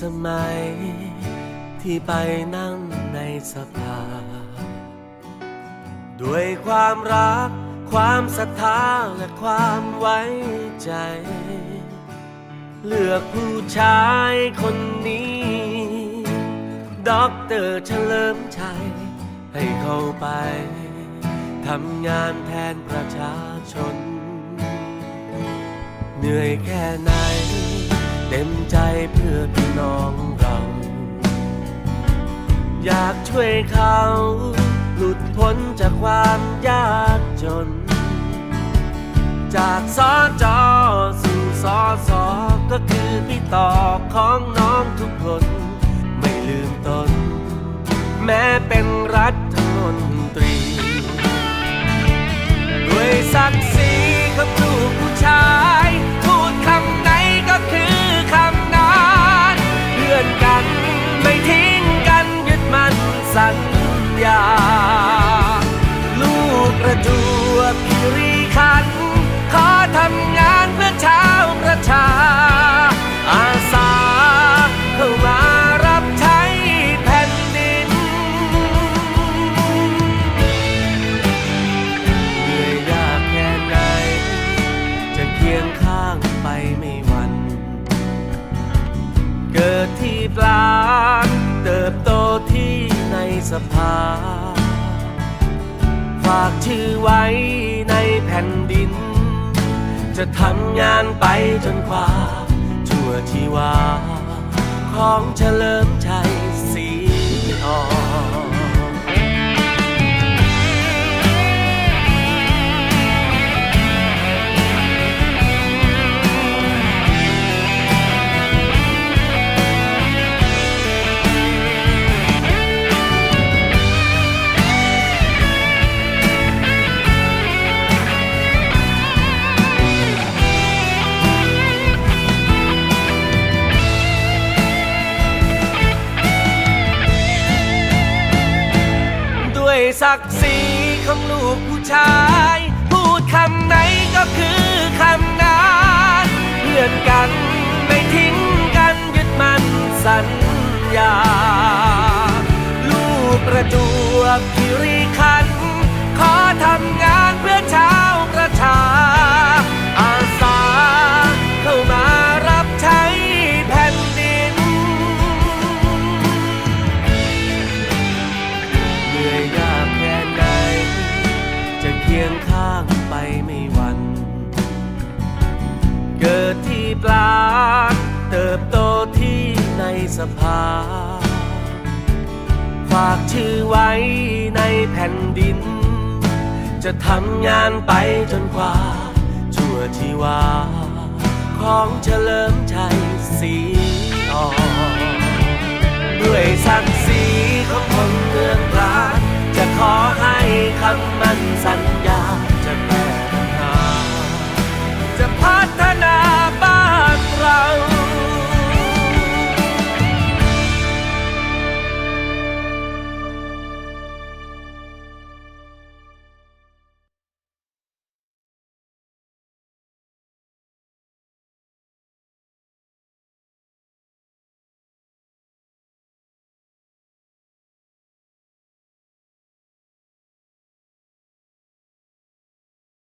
สมัย ที่ไปนั่งในสภา ด้วยความรัก ความศรัทธาและความไว้ใจ เลือกผู้ชายคนนี้ด็อกเตอร์เฉลิมชัย ให้เข้าไปทำงานแทนประชาชน เหนื่อยแค่ไหน ต็มใจเพื่อพี่น้องเรา อยากช่วยเขา หลุดพ้นจากความยากจน จากสอจอสู่สอสอก็คือพี่ต่อของน้องทุกคน ไม่ลืมตน แม้เป็นรัฐมนตรี ด้วยศักดิ์ศรี สภา ฝากชื่อไว้ในแผ่นดิน จะทำงานไปจนกว่า ชั่วชีวา ของเฉลิมชัย ศักดิ์ศรีของลูกผู้ชาย พูดคำไหนก็คือคำนั้นเพื่อนกัน เกิดที่ปลาเติบโตที่ในสภา ฝากชื่อไว้ในแผ่นดิน จะทำงานไปจนกว่า ชั่วชีวา ของเฉลิมชัยศรีอ่อนด้วยศัก